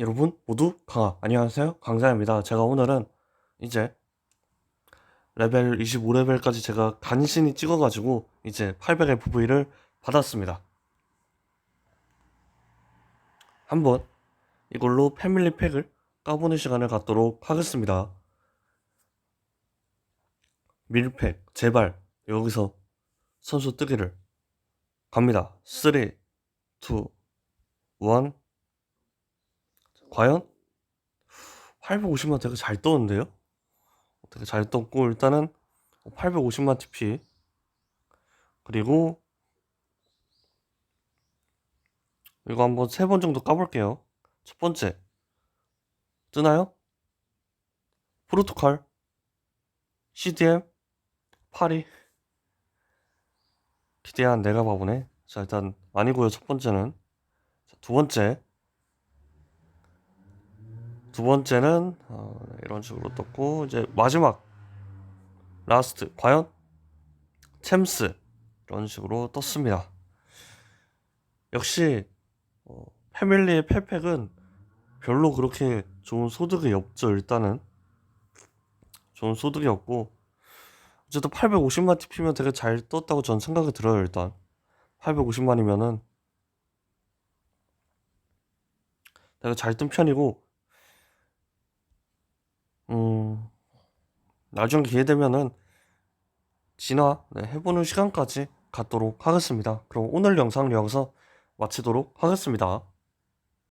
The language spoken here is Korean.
여러분 모두 강아 안녕하세요. 강자입니다. 제가 오늘은 이제 레벨 25레벨까지 제가 간신히 찍어가지고 이제 800FV를 받았습니다. 한번 이걸로 패밀리 팩을 까보는 시간을 갖도록 하겠습니다. 밀팩 제발 여기서 선수 뜨기를 갑니다. 3 2 1 과연 850만 되게 잘 떴는데요? 되게 잘 떴고 일단은 850만 TP 그리고 이거 한번 세 번 정도 까볼게요. 첫 번째 뜨나요? 프로토콜 CDM 파리 기대한 내가 바보네. 자 일단 아니고요. 첫 번째는 자, 두 번째 두 번째는 어, 네, 이런 식으로 떴고 이제 마지막 라스트 과연 챔스 이런 식으로 떴습니다. 역시 어, 패밀리의 펠팩은 별로 그렇게 좋은 소득이 없죠. 일단은 좋은 소득이 없고 어쨌든 850만 TP면 되게 잘 떴다고 전 생각이 들어요. 일단 850만이면은 되게 잘 뜬 편이고 나중 기회 되면은 진화 네, 해보는 시간까지 갖도록 하겠습니다. 그럼 오늘 영상 여기서 마치도록 하겠습니다.